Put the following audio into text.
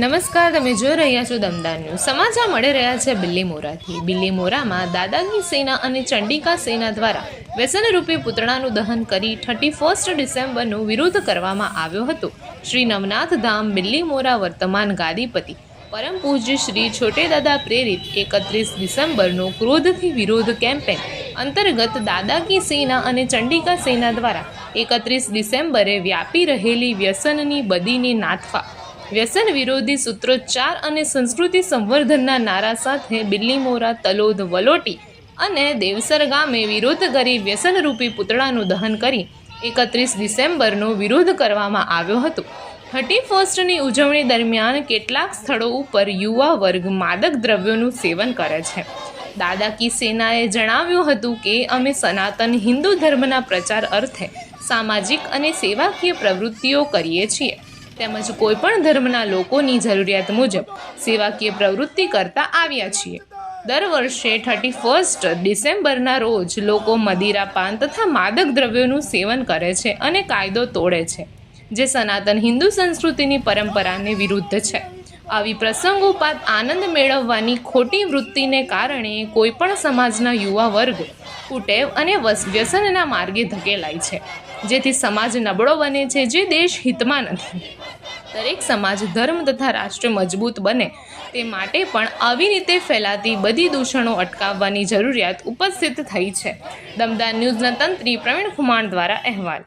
નમસ્કાર, તમે જોઈ રહ્યા છો દમદાર ન્યૂઝ. સમાચાર મળી રહ્યા છે બિલ્લી મોરાથી. બિલ્લી બિલ્લીમોરામાં દાદાગી સેના અને ચંડિકા સેના દ્વારા વ્યસનરૂપી પુતળાનું દહન કરી થર્ટી ફર્સ્ટ ડિસેમ્બરનો વિરોધ કરવામાં આવ્યો હતો. શ્રી નવનાથ ધામ બિલ્લીમોરા વર્તમાન ગાદીપતિ. પરમ પૂજ્ય શ્રી છોટેદાદા પ્રેરિત એકત્રીસ ડિસેમ્બરનો ક્રોધથી વિરોધ કેમ્પેન અંતર્ગત દાદાકી સેના અને ચંડિકા સેના દ્વારા એકત્રીસ ડિસેમ્બરે વ્યાપી રહેલી વ્યસનની બદીને નાથવા વ્યસન વિરોધી સૂત્રોચ્ચાર અને સંસ્કૃતિ સંવર્ધનના નારા સાથે બિલ્લીમોરા તલોદ, વલોટી અને દેવસર ગામે વિરોધ કરી વ્યસનરૂપી પૂતળાનું દહન કરી એકત્રીસ ડિસેમ્બરનો વિરોધ કરવામાં આવ્યો હતો. થર્ટી ફર્સ્ટની ઉજવણી દરમિયાન કેટલાક સ્થળો ઉપર યુવા વર્ગ માદક દ્રવ્યોનું સેવન કરે છે. દાદા કી સેનાએ જણાવ્યું હતું કે, અમે સનાતન હિન્દુ ધર્મના પ્રચાર અર્થે સામાજિક અને સેવાકીય પ્રવૃત્તિઓ કરીએ છીએ. તેમજ કોઈપણ ધર્મના લોકોની જરૂરિયાત મુજબ સેવાકીય પ્રવૃત્તિ કરતા આવ્યા છીએ. દર વર્ષે થર્ટી ફર્સ્ટ ડિસેમ્બરના રોજ લોકો મદિરા પાન તથા માદક દ્રવ્યોનું સેવન કરે છે અને કાયદો તોડે છે, જે સનાતન હિન્દુ સંસ્કૃતિની પરંપરાને વિરુદ્ધ છે. આવી પ્રસંગોપાત આનંદ મેળવવાની ખોટી વૃત્તિને કારણે કોઈપણ સમાજના યુવા વર્ગ કુટેવ અને વ્યસનના માર્ગે ધકેલાય છે. જેથી સમાજ નબળો બને છે જે દેશ હિતમાં નથી. દરેક સમાજ ધર્મ તથા રાષ્ટ્ર મજબૂત બને. તે માટે પણ આવી રીતે ફેલાતી બધી દૂષણો અટકાવવાની જરૂરિયાત ઉપસ્થિત થઈ છે. દમદાર ન્યૂઝના તંત્રી પ્રવીણ કુમાર દ્વારા અહેવાલ.